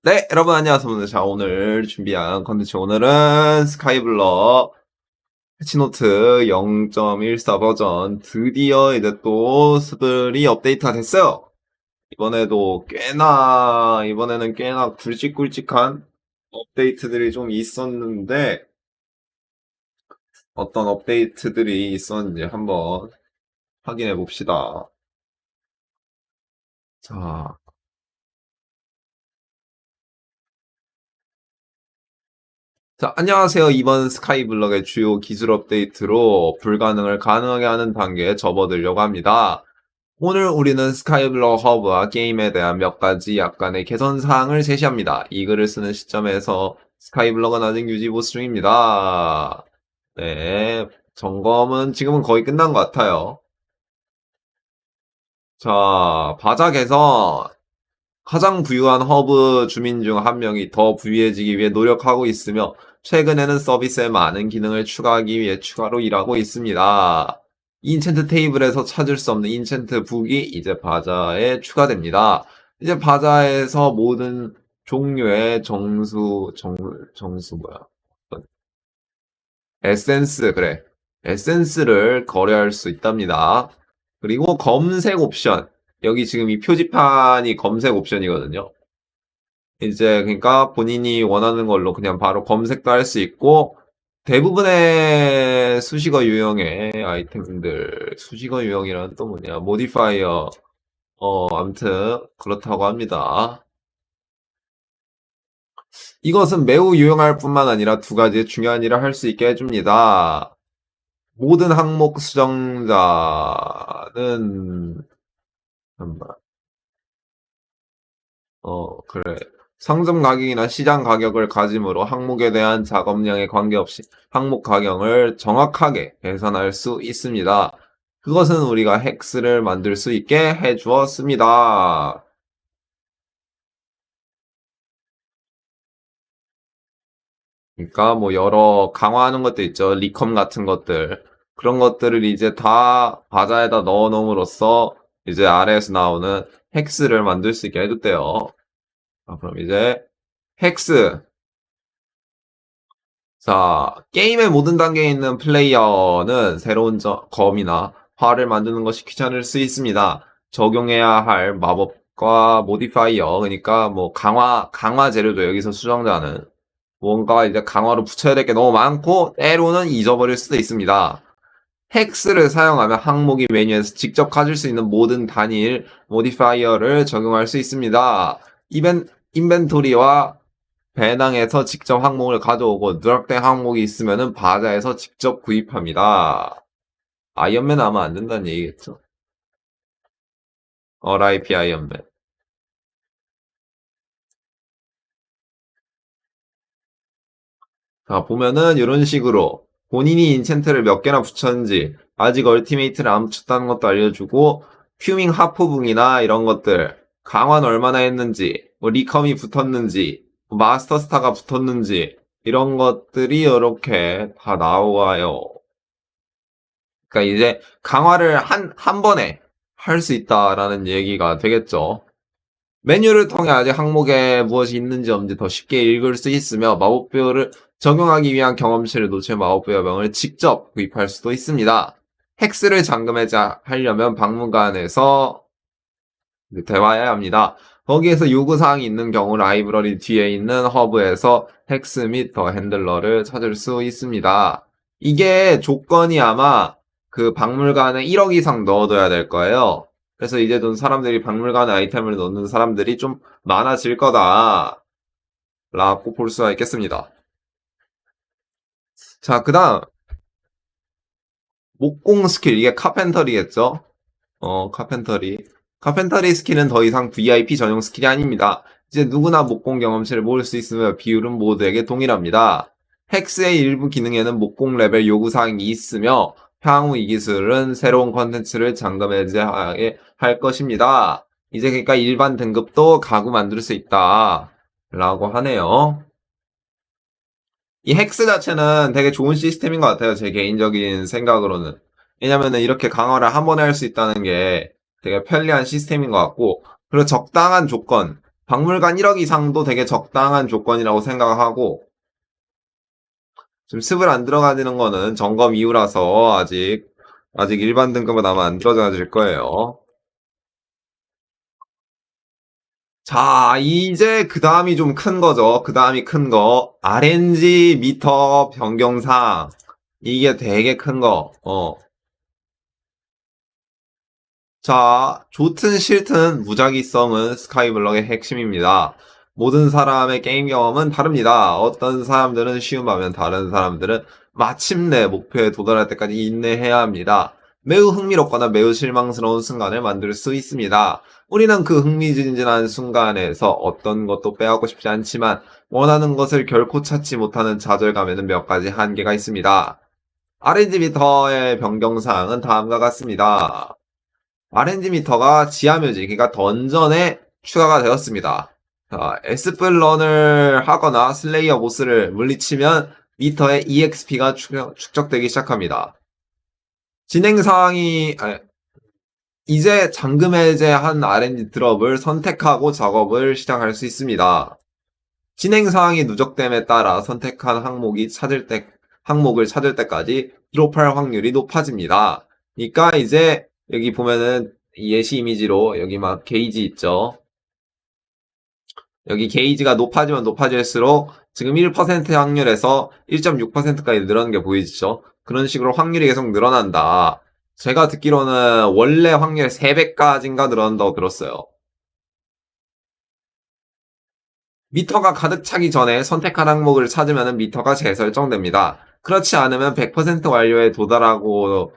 네, 여러분 안녕하세요. 자, 오늘 준비한 컨텐츠 오늘은 스카이블러 패치노트 0.14 버전 드디어 이제 또 스블이 업데이트가 됐어요. 이번에도 꽤나 이번에는 꽤나 굵직굵직한 업데이트들이 좀 있었는데 어떤 업데이트들이 있었는지 한번 확인해 봅시다. 자, 자, 안녕하세요. 이번 스카이블럭의 주요 기술 업데이트로 불가능을 가능하게 하는 단계에 접어들려고 합니다. 오늘 우리는 스카이블럭 허브와 게임에 대한 몇 가지 약간의 개선 사항을 제시합니다. 이 글을 쓰는 시점에서 스카이블럭은 아직 유지 보수 중입니다. 네, 점검은 지금은 거의 끝난 것 같아요. 자, 개선. 가장 부유한 허브 주민 중 한 명이 더 부유해지기 위해 노력하고 있으며 최근에는 서비스에 많은 기능을 추가하기 위해 추가로 일하고 있습니다. 인챈트 테이블에서 찾을 수 없는 인챈트 북이 이제 바자에 추가됩니다. 이제 바자에서 모든 종류의 정수, 정, 정수 뭐야? 에센스, 그래. 에센스를 거래할 수 있답니다. 그리고 검색 옵션. 여기 지금 이 표지판이 검색 옵션이거든요. 이제 그러니까 본인이 원하는 걸로 그냥 바로 검색도 할 수 있고 대부분의 수식어 유형의 아이템들 수식어 유형이란 또 뭐냐 모디파이어 어 아무튼 그렇다고 합니다. 이것은 매우 유용할 뿐만 아니라 두 가지 중요한 일을 할 수 있게 해줍니다. 모든 항목 수정자는 어, 그래. 상점 가격이나 시장 가격을 가짐으로 항목에 대한 작업량에 관계없이 항목 가격을 정확하게 계산할 수 있습니다. 그것은 우리가 헥스를 만들 수 있게 해 주었습니다. 그러니까 뭐 여러 강화하는 것도 있죠. 리컴 같은 것들. 그런 것들을 이제 다 바자에다 넣어 놓음으로써 이제 아래에서 나오는 헥스를 만들 수 있게 해줬대요. 자, 그럼 이제 헥스. 자, 게임의 모든 단계에 있는 플레이어는 새로운 저- 검이나 활을 만드는 것이 귀찮을 수 있습니다. 적용해야 할 마법과 모디파이어, 그러니까 뭐 강화, 강화 재료도 여기서 수정자는 뭔가 이제 강화로 붙여야 될 게 너무 많고 때로는 잊어버릴 수도 있습니다. 헥스를 사용하면 항목이 메뉴에서 직접 가질 수 있는 모든 단일 모디파이어를 적용할 수 있습니다. 이벤, 인벤토리와 배낭에서 직접 항목을 가져오고 누락된 항목이 있으면 바자에서 직접 구입합니다. 아이언맨 아마 안 된다는 얘기겠죠? RIP 아이언맨. 자, 보면은 이런 식으로 본인이 인챈트를 몇 개나 붙였는지 아직 얼티메이트를 안 붙였다는 것도 알려주고 퓨밍 하프붕이나 이런 것들 강화는 얼마나 했는지 뭐 리컴이 붙었는지 뭐 마스터 스타가 붙었는지 이런 것들이 이렇게 다 나와요. 그러니까 이제 강화를 한, 한 번에 할 수 있다라는 얘기가 되겠죠. 메뉴를 통해 아직 항목에 무엇이 있는지 없는지 더 쉽게 읽을 수 있으며 마법배우를 적용하기 위한 경험치를 놓친 마법배우병을 직접 구입할 수도 있습니다. 헥스를 잠금하려면 박물관에서 대화해야 합니다. 거기에서 요구사항이 있는 경우 라이브러리 뒤에 있는 허브에서 헥스 및 더 핸들러를 찾을 수 있습니다. 이게 조건이 아마 그 박물관에 1억 이상 넣어둬야 될 거예요. 그래서 이제 돈 사람들이 박물관에 아이템을 넣는 사람들이 좀 많아질 거다. 라고 볼 수가 있겠습니다. 자, 그 다음. 목공 스킬. 이게 카펜터리겠죠? 어, 카펜터리. 카펜터리 스킬은 더 이상 VIP 전용 스킬이 아닙니다. 이제 누구나 목공 경험치를 모을 수 있으며 비율은 모두에게 동일합니다. 헥스의 일부 기능에는 목공 레벨 요구사항이 있으며 향후 이 기술은 새로운 컨텐츠를 잠금해제하게 할 것입니다. 이제 그러니까 일반 등급도 가구 만들 수 있다. 라고 하네요. 이 헥스 자체는 되게 좋은 시스템인 것 같아요. 제 개인적인 생각으로는. 왜냐면은 이렇게 강화를 한 번에 할 수 있다는 게 되게 편리한 시스템인 것 같고, 그리고 적당한 조건, 박물관 1억 이상도 되게 적당한 조건이라고 생각하고 지금 습을 안 들어가지는 거는 점검 이후라서 아직 아직 일반 등급은 아마 안 들어가질 거예요. 자, 이제 그 다음이 좀 큰 거죠. 그 다음이 큰 거. RNG 미터 변경상. 이게 되게 큰 거. 어. 자, 좋든 싫든 무작위성은 스카이블럭의 핵심입니다. 모든 사람의 게임 경험은 다릅니다. 어떤 사람들은 쉬운 반면 다른 사람들은 마침내 목표에 도달할 때까지 인내해야 합니다. 매우 흥미롭거나 매우 실망스러운 순간을 만들 수 있습니다. 우리는 그 흥미진진한 순간에서 어떤 것도 빼앗고 싶지 않지만 원하는 것을 결코 찾지 못하는 좌절감에는 몇 가지 한계가 있습니다. RNG 미터의 변경사항은 다음과 같습니다. RNG 미터가 지하묘지, 그러니까 던전에 추가가 되었습니다. 자, 에스플런을 하거나 슬레이어 보스를 물리치면 미터의 EXP가 축적되기 시작합니다. 진행 사항이, 아, 이제 잠금 해제한 RNG 드롭을 선택하고 작업을 시작할 수 있습니다. 진행 사항이 누적됨에 따라 선택한 항목이 찾을 때, 항목을 찾을 때까지 드롭할 확률이 높아집니다. 그러니까 이제 여기 보면은 예시 이미지로 여기 막 게이지 있죠. 여기 게이지가 높아지면 높아질수록 지금 1% 확률에서 1.6%까지 늘어나는 게 보이시죠? 그런 식으로 확률이 계속 늘어난다. 제가 듣기로는 원래 확률 3배까지인가 늘어난다고 들었어요. 미터가 가득 차기 전에 선택한 항목을 찾으면 미터가 재설정됩니다. 그렇지 않으면 100% 완료에 도달하고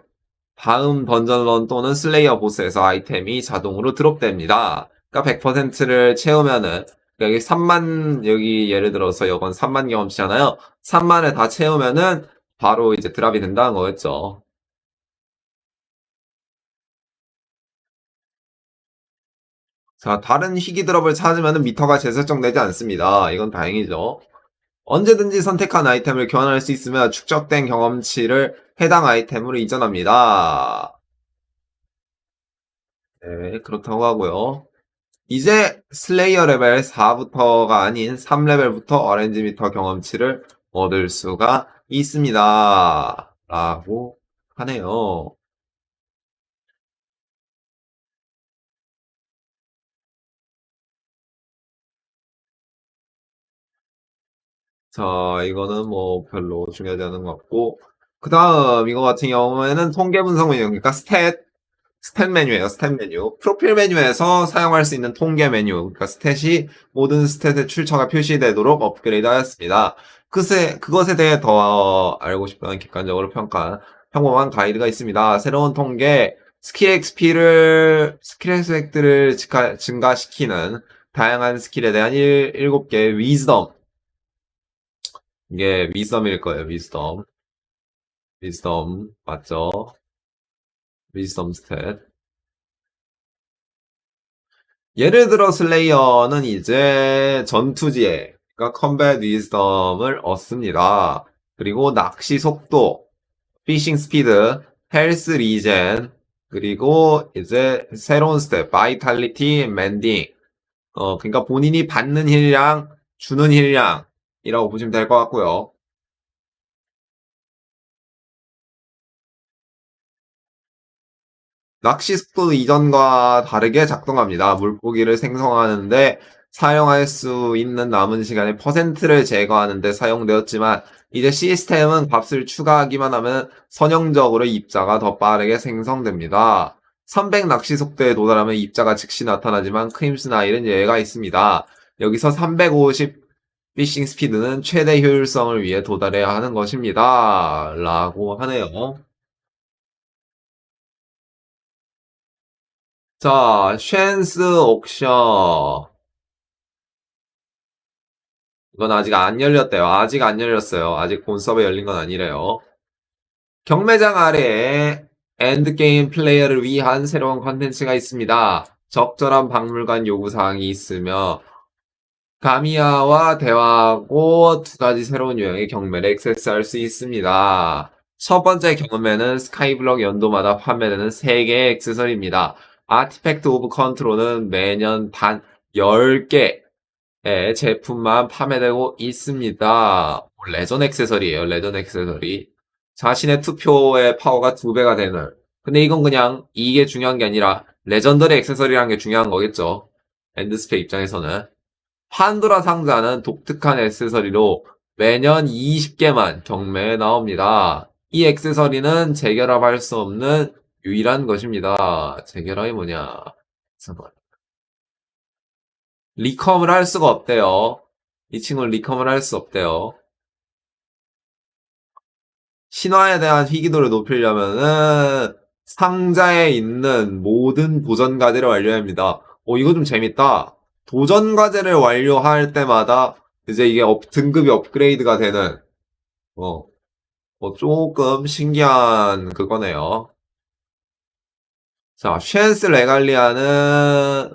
다음 던전런 또는 슬레이어 보스에서 아이템이 자동으로 드롭됩니다. 그러니까 100%를 채우면은 여기 3만 여기 예를 들어서 이건 3만 경험치잖아요. 3만을 다 채우면은 바로 이제 드랍이 된다는 거겠죠. 자, 다른 희귀 드롭을 찾으면 미터가 재설정되지 않습니다. 이건 다행이죠. 언제든지 선택한 아이템을 교환할 수 있으며 축적된 경험치를 해당 아이템으로 이전합니다. 네, 그렇다고 하고요. 이제 슬레이어 레벨 4부터가 아닌 3레벨부터 어렌지 미터 경험치를 얻을 수가 있습니다. 라고 하네요. 자, 이거는 뭐 별로 중요하지 않은 것 같고, 그 다음 이거 같은 경우에는 통계 분석 메뉴, 그러니까 스탯, 스탯 메뉴예요, 스탯 메뉴. 프로필 메뉴에서 사용할 수 있는 통계 메뉴, 그러니까 스탯이 모든 스탯의 출처가 표시되도록 업그레이드 하였습니다. 그세, 그것에 대해 더 알고 싶은 객관적으로 평가, 평범한 가이드가 있습니다. 새로운 통계, 스킬 XP를, 스킬 획득을 증가시키는 다양한 스킬에 대한 7, 7개의 위즈덤, 이게 위썸일 거예요, 위썸. 위썸, 맞죠? 위썸 스탯. 예를 들어 슬레이어는 이제 전투지에, 그러니까 컴뱃 위즈덤을 얻습니다. 그리고 낚시 속도, 피싱 스피드, 헬스 리젠, 그리고 이제 새로운 스텝, 바이탈리티, 맨딩. 어, 그러니까 본인이 받는 힐량, 주는 힐량, 이라고 보시면 될 것 같고요. 낚시 속도 이전과 다르게 작동합니다. 물고기를 생성하는데 사용할 수 있는 남은 시간의 퍼센트를 제거하는데 사용되었지만 이제 시스템은 값을 추가하기만 하면 선형적으로 입자가 더 빠르게 생성됩니다. 300 낚시 속도에 도달하면 입자가 즉시 나타나지만 크림스 나일은 예외가 있습니다. 여기서 350 피싱 스피드는 최대 효율성을 위해 도달해야 하는 것입니다. 라고 하네요. 자, 쉔스 옥션. 이건 아직 안 열렸대요. 아직 안 열렸어요. 아직 본 서버 열린 건 아니래요. 경매장 아래에 엔드게임 플레이어를 위한 새로운 컨텐츠가 있습니다. 적절한 박물관 요구사항이 있으며 가미아와 대화하고 두 가지 새로운 유형의 경매를 액세스할 수 있습니다. 첫 번째 경매는 스카이블럭 연도마다 판매되는 3개의 액세서리입니다. 아티팩트 오브 컨트롤은 매년 단 10개 제품만 판매되고 있습니다. 레전 액세서리예요. 레전 액세서리. 자신의 투표의 파워가 두 배가 되는. 근데 이건 그냥 이게 중요한 게 아니라 레전더리 액세서리라는 게 중요한 거겠죠. 엔드스페 입장에서는. 판도라 상자는 독특한 액세서리로 매년 20개만 경매에 나옵니다. 이 액세서리는 재결합할 수 없는 유일한 것입니다. 재결합이 뭐냐? 잠깐만. 리컴을 할 수가 없대요. 이 친구는 리컴을 할 수 없대요. 신화에 대한 희귀도를 높이려면은 상자에 있는 모든 도전 과제를 완료해야 합니다. 어, 이거 좀 재밌다. 도전 과제를 완료할 때마다 이제 이게 업- 등급이 업그레이드가 되는 어, 뭐 조금 신기한 그거네요. 자, 쉔스 레갈리아는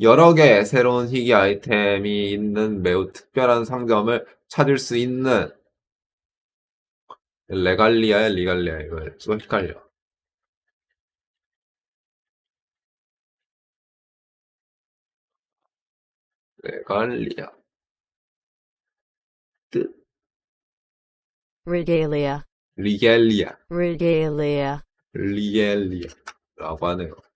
여러 개의 새로운 희귀 아이템이 있는 매우 특별한 상점을 찾을 수 있는 레갈리아야 리갈리아 이거 좀 헷갈려. 레갈리아. 뜻. Regalia, 리겔리아. Regalia, 리겔리아라고 하네요.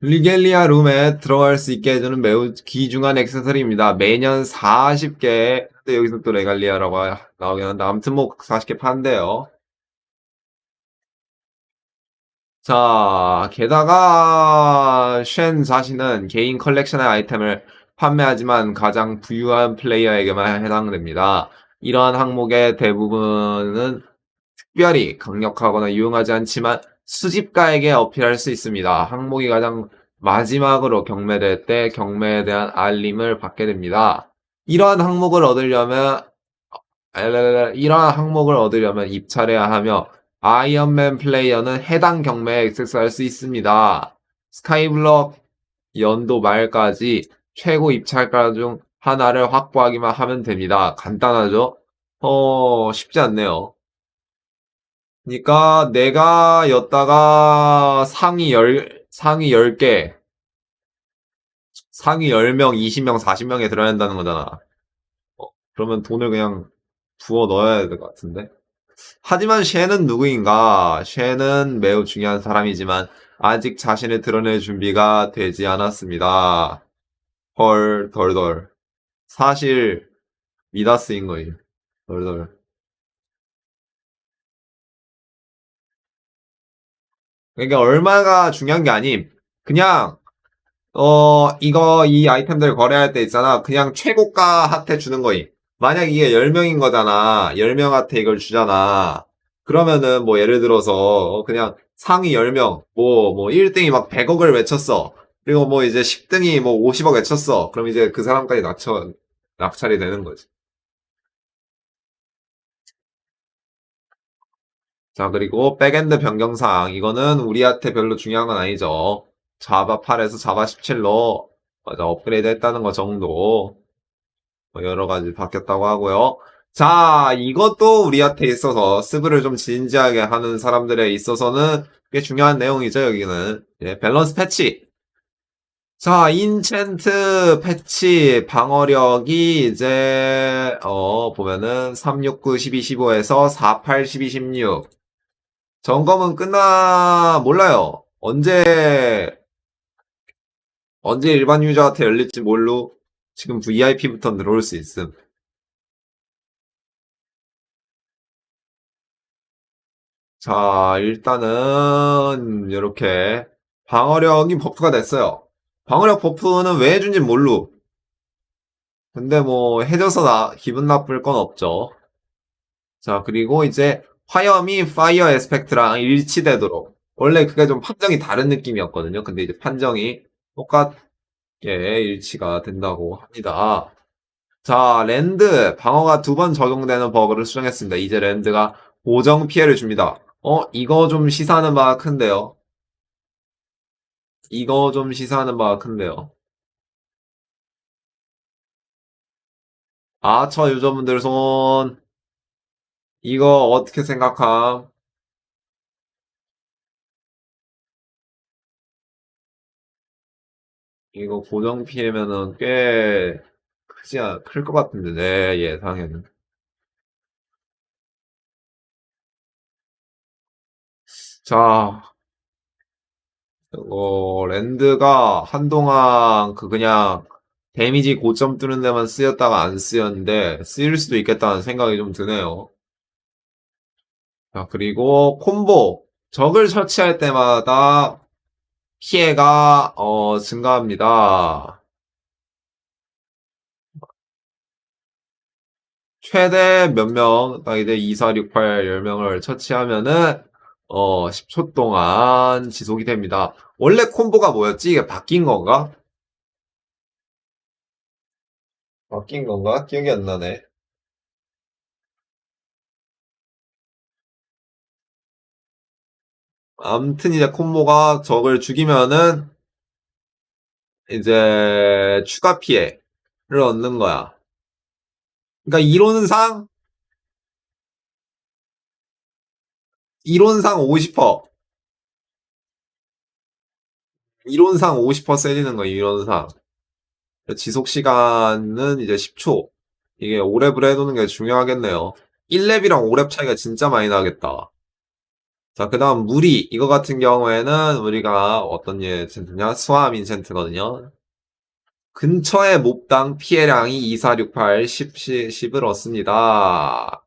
리겔리아 룸에 들어갈 수 있게 해주는 매우 귀중한 액세서리입니다. 매년 40개, 근데 여기서 또 레갈리아라고 하- 나오긴 한데, 아무튼 뭐 40개 판대요. 자, 게다가 쉔 자신은 개인 컬렉션의 아이템을 판매하지만 가장 부유한 플레이어에게만 해당됩니다. 이러한 항목의 대부분은 특별히 강력하거나 유용하지 않지만 수집가에게 어필할 수 있습니다. 항목이 가장 마지막으로 경매될 때 경매에 대한 알림을 받게 됩니다. 이러한 항목을 얻으려면 이러한 항목을 얻으려면 입찰해야 하며 아이언맨 플레이어는 해당 경매에 액세스할 수 있습니다. 스카이블럭 연도 말까지 최고 입찰가 중 하나를 확보하기만 하면 됩니다. 간단하죠? 어, 쉽지 않네요. 그러니까 내가 였다가 상위 10, 상위 10개, 상위 10명, 20명, 40명에 들어야 한다는 거잖아. 어, 그러면 돈을 그냥 부어 넣어야 될 것 같은데. 하지만 셰는 누구인가? 셰는 매우 중요한 사람이지만 아직 자신을 드러낼 준비가 되지 않았습니다. 헐, 덜덜. 사실 미다스인 거예요. 덜덜. 그러니까 얼마가 중요한 게 아님. 그냥 어 이거 이 아이템들 거래할 때 있잖아. 그냥 최고가 핫해 주는 거임. 만약 이게 10명인 거잖아. 10명 핫해 이걸 주잖아. 그러면은 뭐 예를 들어서 어, 그냥 상위 10명 뭐뭐 1등이 막 100억을 외쳤어. 그리고 뭐 이제 10등이 뭐 50억 외쳤어. 그럼 이제 그 사람까지 낙찰 낙찰이 되는 거지. 자, 그리고 백엔드 변경사항. 이거는 우리한테 별로 중요한 건 아니죠. 자바 8에서 자바 17로 맞아, 업그레이드 했다는 거 정도. 뭐 여러 가지 바뀌었다고 하고요. 자, 이것도 우리한테 있어서 스브를 좀 진지하게 하는 사람들에 있어서는 꽤 중요한 내용이죠, 여기는. 예, 밸런스 패치. 자, 인챈트 패치 방어력이 이제 어 보면은 369 12 15에서 48 12 16. 점검은 끝나 몰라요. 언제 언제 일반 유저한테 열릴지 모르. 지금 VIP부터 들어올 수 있음. 자, 일단은 이렇게 방어력이 버프가 됐어요. 방어력 버프는 왜 해준지 모르. 근데 뭐 해줘서 나 기분 나쁠 건 없죠. 자, 그리고 이제 화염이 파이어 에스펙트랑 일치되도록. 원래 그게 좀 판정이 다른 느낌이었거든요. 근데 이제 판정이 똑같게 일치가 된다고 합니다. 자, 랜드 방어가 두 번 적용되는 버그를 수정했습니다. 이제 랜드가 고정 피해를 줍니다. 어, 이거 좀 시사하는 바가 큰데요. 이거 좀 시사하는 바가 큰데요. 아처 유저분들 손. 이거 어떻게 생각함? 이거 고정 피해면은 꽤 크지 않, 클것 같은데, 내 예상에는. 자, 어, 랜드가 한동안 그 그냥 데미지 고점 뜨는 데만 쓰였다가 안 쓰였는데, 쓰일 수도 있겠다는 생각이 좀 드네요. 자, 그리고 콤보. 적을 처치할 때마다 피해가, 어, 증가합니다. 최대 몇 명, 딱 이제 2, 4, 6, 8, 10명을 처치하면은, 어, 10초 동안 지속이 됩니다. 원래 콤보가 뭐였지? 이게 바뀐 건가? 바뀐 건가? 기억이 안 나네. 암튼 이제 콤보가 적을 죽이면은, 이제 추가 피해를 얻는 거야. 그러니까 이론상, 이론상 50%. 이론상 50% 세지는 거야, 이론상. 지속 시간은 이제 10초. 이게 5랩을 해두는 게 중요하겠네요. 1랩이랑 5랩 차이가 진짜 많이 나겠다. 자, 그 다음 무리. 이거 같은 경우에는 우리가 어떤 인챈트냐? 수암 인챈트거든요. 근처의 몹당 피해량이 2468, 10, 10 을 얻습니다.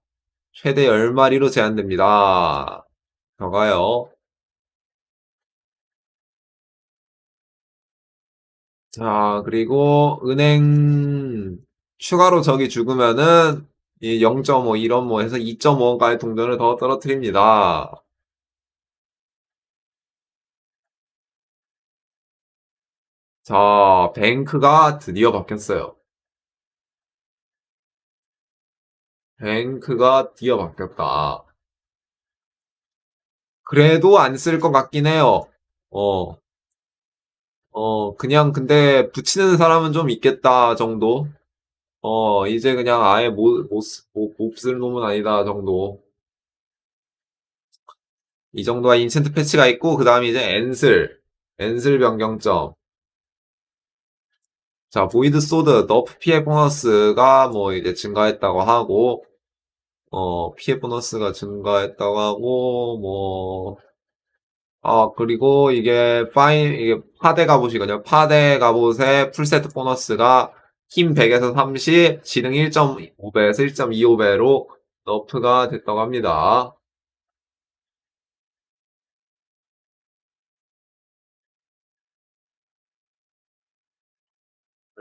최대 10마리로 제한됩니다. 들어가요. 자, 그리고 은행 추가로 적이 죽으면은 이0.5 이런 뭐 해서 2.5까지 동전을 더 떨어뜨립니다. 자, 뱅크가 드디어 바뀌었어요. 뱅크가 드디어 바뀌었다. 그래도 안 쓸 것 같긴 해요. 어, 어, 그냥 근데 붙이는 사람은 좀 있겠다 정도. 어, 이제 그냥 아예 못, 못, 쓰- 못, 못쓸 놈은 아니다 정도. 이 정도가 인챈트 패치가 있고, 그 다음에 이제 엔슬. 엔슬 변경점. 자, 보이드 소드, 너프 피해 보너스가 뭐 이제 증가했다고 하고, 어, 피해 보너스가 증가했다고 하고, 뭐, 아, 그리고 이게 파인, 이게 파대 갑옷이거든요. 파대 갑옷의 풀세트 보너스가 힘 100에서 30, 지능 1.5배에서 1.25배로 너프가 됐다고 합니다.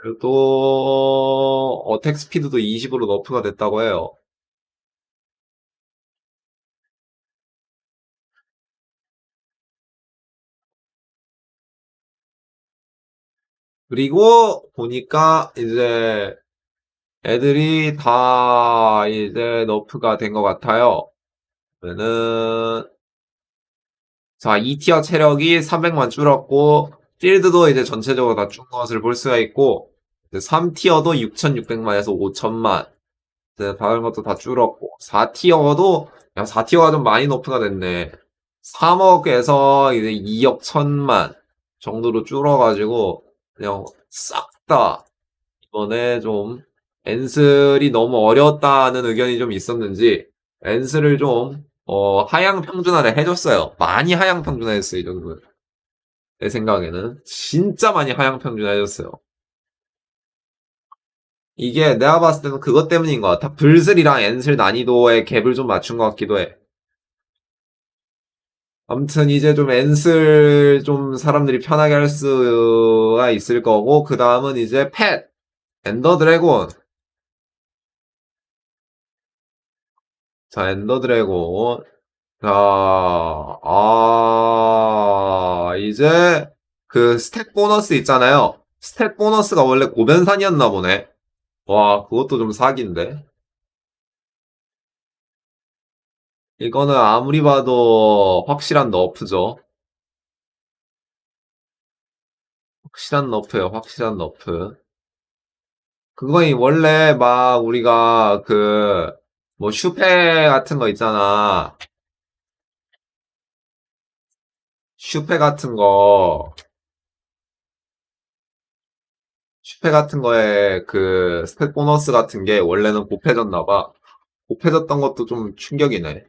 그리고 또 어택 스피드도 20으로 너프가 됐다고 해요. 그리고 보니까 이제 애들이 다 이제 너프가 된 것 같아요. 그러면은 자 2티어 체력이 300만 줄었고 필드도 이제 전체적으로 다 준 것을 볼 수가 있고 3티어도 6,600만에서 5천만 이제 다른 것도 다 줄었고 4티어도 야 4티어가 좀 많이 너프가 됐네. 3억에서 이제 2억 1천만 정도로 줄어가지고 그냥 싹 다 이번에 좀 엔슬이 너무 어려웠다는 의견이 좀 있었는지 엔슬을 좀 어, 하향 평준화를 해줬어요. 많이 하향 평준화했어요 이 정도는. 내 생각에는 진짜 많이 하향 평준화해줬어요. 이게 내가 봤을 때는 그것 때문인 것 같아. 불슬이랑 엔슬 난이도의 갭을 좀 맞춘 것 같기도 해. 아무튼 이제 좀 엔슬 좀 사람들이 편하게 할 수가 있을 거고 그 다음은 이제 펫 엔더 드래곤 자 엔더 드래곤 자, 아, 이제 그 스택 보너스 있잖아요. 스택 보너스가 원래 고변산이었나 보네. 와, 그것도 좀 사기인데. 이거는 아무리 봐도 확실한 너프죠. 확실한 너프예요, 확실한 너프. 그거이 원래 막 우리가 그, 뭐 슈페 같은 거 있잖아. 슈페 같은 거 슈페 같은 거에 그 스탯 보너스 같은 게 원래는 곱해졌나 봐. 곱해졌던 것도 좀 충격이네.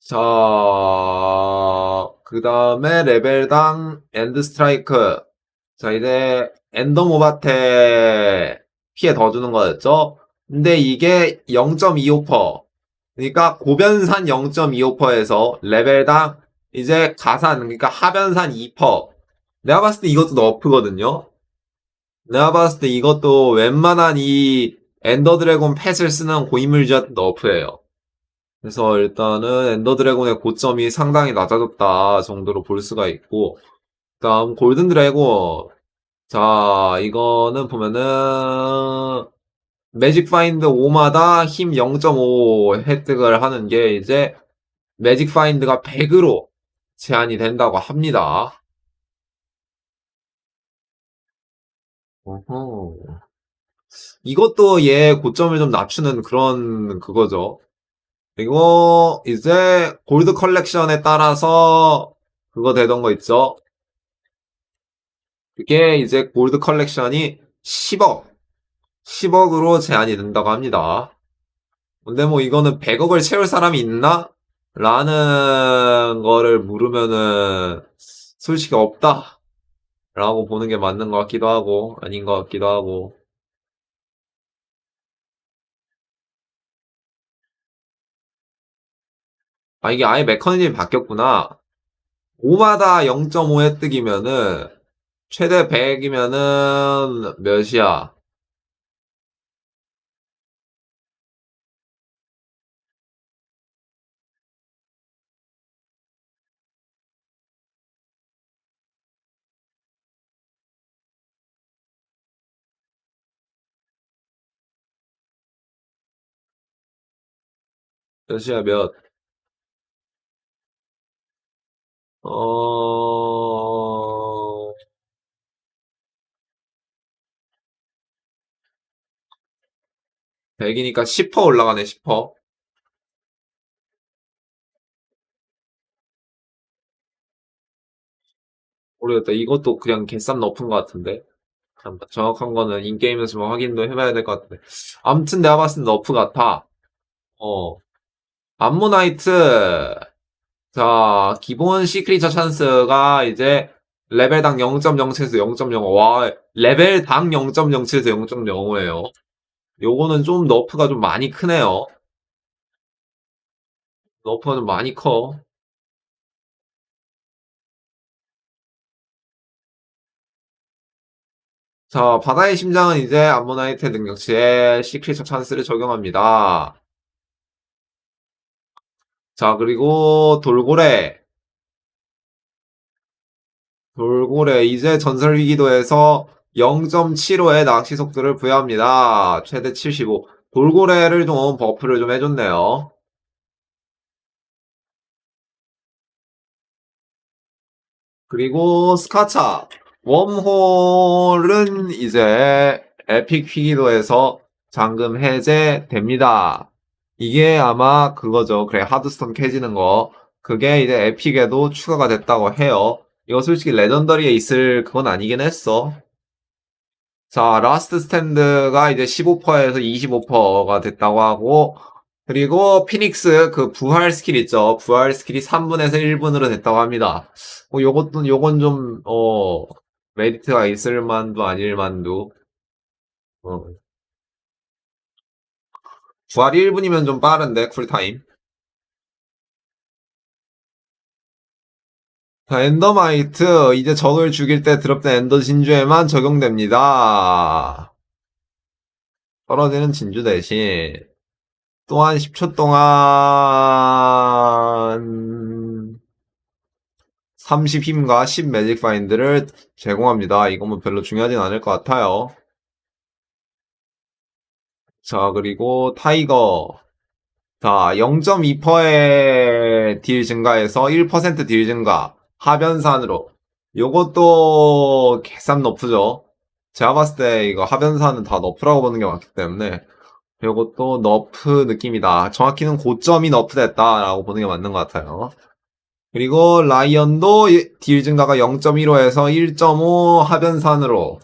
자, 그 다음에 레벨당 엔드 스트라이크. 자, 이제 엔더 모바테 피해 더 주는 거였죠? 근데 이게 0.25%. 그러니까 고변산 0.25%에서 레벨당 이제 가산, 그러니까 하변산 2%. 내가 봤을 때 이것도 너프거든요? 내가 봤을 때 이것도 웬만한 이 엔더 드래곤 펫을 쓰는 고인물주한테 너프예요. 그래서 일단은 엔더 드래곤의 고점이 상당히 낮아졌다 정도로 볼 수가 있고, 다음 골든 드래곤. 자, 이거는 보면은 매직 파인드 5마다 힘 0.5 획득을 하는 게 이제 매직 파인드가 100으로 제한이 된다고 합니다. 어허. 이것도 얘 고점을 좀 낮추는 그런 그거죠. 그리고 이제 골드 컬렉션에 따라서 그거 되던 거 있죠. 그게 이제 골드 컬렉션이 10억, 10억으로 제한이 된다고 합니다. 근데 뭐 이거는 100억을 채울 사람이 있나? 라는 거를 물으면은 솔직히 없다. 라고 보는 게 맞는 것 같기도 하고, 아닌 것 같기도 하고. 아, 이게 아예 메커니즘이 바뀌었구나. 5마다 0.5 획득이면은, 최대 100이면은, 몇이야? 몇이야, 몇? 어, 100이니까 10% 올라가네, 10%. 모르겠다. 이것도 그냥 개쌈 높은 것 같은데. 참, 정확한 거는 인게임에서 뭐 확인도 해봐야 될 것 같은데. 아무튼 내가 봤을 때 너프 같아. 어. 암모나이트. 자, 기본 시크리처 찬스가 이제 레벨당 0.07에서 0.05. 와, 레벨당 0.07에서 0.05예요. 요거는 좀 너프가 좀 많이 크네요. 너프가 좀 많이 커. 자, 바다의 심장은 이제 암모나이트 능력치에 시크릿 찬스를 적용합니다. 자, 그리고 돌고래. 돌고래, 이제 전설 위기도에서 0.75의 낚시 속도를 부여합니다. 최대 75. 돌고래를 좀 버프를 좀 해줬네요. 그리고 스카차. 웜홀은 이제 에픽 휘기도에서 잠금 해제됩니다. 이게 아마 그거죠. 그래, 하드스톤 캐지는 거. 그게 이제 에픽에도 추가가 됐다고 해요. 이거 솔직히 레전더리에 있을 그건 아니긴 했어. 자, 라스트 스탠드가 이제 15%에서 25%가 됐다고 하고, 그리고 피닉스 그 부활 스킬 있죠. 부활 스킬이 3분에서 1분으로 됐다고 합니다. 뭐 요것도 요건 좀 어, 메리트가 있을 만도 아닐 만도. 어. 부활이 1분이면 좀 빠른데 쿨타임. 자, 엔더마이트 이제 적을 죽일 때 드롭된 엔더 진주에만 적용됩니다. 떨어지는 진주 대신 또한 10초 동안 30 힘과 10 매직 파인드를 제공합니다. 이건 뭐 별로 중요하진 않을 것 같아요. 자, 그리고 타이거. 자, 0.2%의 딜 증가에서 1%딜 증가. 하변산으로. 요것도 개쌈 너프죠. 제가 봤을 때 이거 하변산은 다 너프라고 보는 게 맞기 때문에 이것도 너프 느낌이다. 정확히는 고점이 너프됐다라고 보는 게 맞는 것 같아요. 그리고 라이언도 이- 딜 증가가 0.15에서 1.5 하변산으로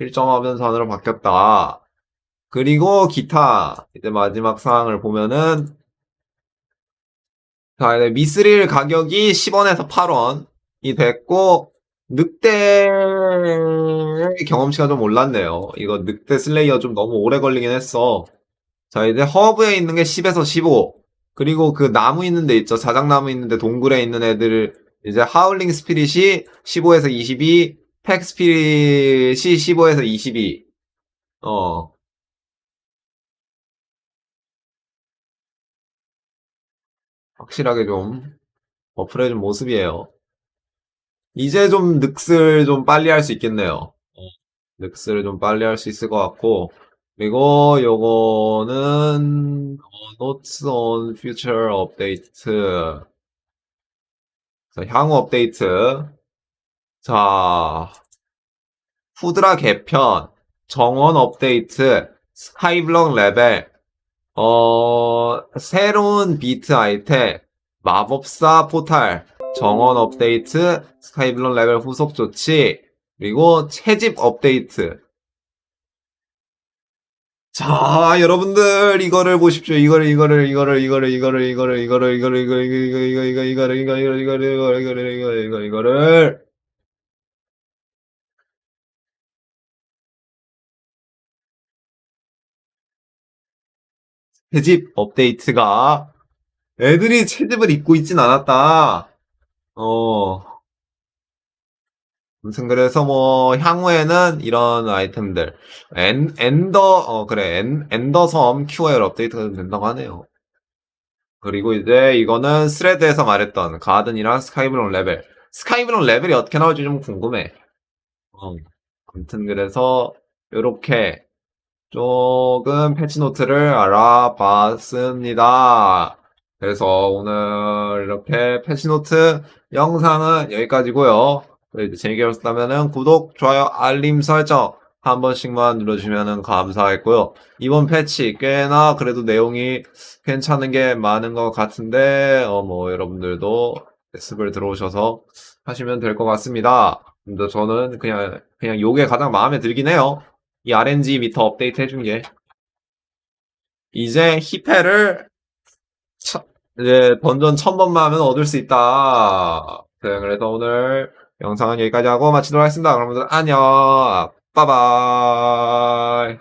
1.5 하변산으로 바뀌었다. 그리고 기타 이제 마지막 사항을 보면은 자, 미스릴 가격이 10원에서 8원이 됐고 늑대 경험치가 좀 올랐네요. 이거 늑대 슬레이어 좀 너무 오래 걸리긴 했어. 자, 이제 허브에 있는 게 10에서 15. 그리고 그 나무 있는 데 있죠. 자작나무 있는 데 동굴에 있는 애들 이제 하울링 스피릿이 15에서 22, 팩 스피릿이 15에서 22. 어. 확실하게 좀 버프해준 모습이에요. 이제 좀 늑슬 좀 빨리 할 수 있겠네요. 늑슬을 좀 빨리 할 수 있을 것 같고 그리고 요거는 어, Notes on Future Update 자, 향후 업데이트 자 푸드라 개편 정원 업데이트 스카이블럭 레벨 어 새로운 비트 아이템 마법사 포탈 정원 업데이트 스카이블럭 레벨 후속 조치 그리고 채집 업데이트. 자, 여러분들 이거를 보십시오. 이거를 이거를 이거를 이거를 이거를 이거를 이거를 이거를 이거 이거 이거 이거 이거 이거를 이거 이거 이거 이거 이거 이거 이거 이거를 채집 업데이트가 애들이 채집을 입고 있진 않았다. 어. 아무튼 그래서 뭐 향후에는 이런 아이템들 엔, 엔더 어 그래 엔, 엔더섬 QL 업데이트가 된다고 하네요. 그리고 이제 이거는 스레드에서 말했던 가든이랑 스카이블록 레벨 스카이블록 레벨이 어떻게 나올지 좀 궁금해. 어. 아무튼 그래서 요렇게 조금 패치노트를 알아봤습니다. 그래서 오늘 이렇게 패치노트 영상은 여기까지고요. 네, 이제 재밌게 보셨다면 구독, 좋아요, 알림 설정 한 번씩만 눌러주시면 감사하겠고요. 이번 패치 꽤나 그래도 내용이 괜찮은 게 많은 것 같은데 어, 뭐 여러분들도 습을 들어오셔서 하시면 될 것 같습니다. 저는 그냥 그냥 요게 가장 마음에 들긴 해요. 이 RNG 미터 업데이트 해준 게 이제 히페를 차- 이제 던전 천 번만 하면 얻을 수 있다. 네, 그래서 오늘 영상은 여기까지 하고 마치도록 하겠습니다. 그러면 안녕. 빠바이.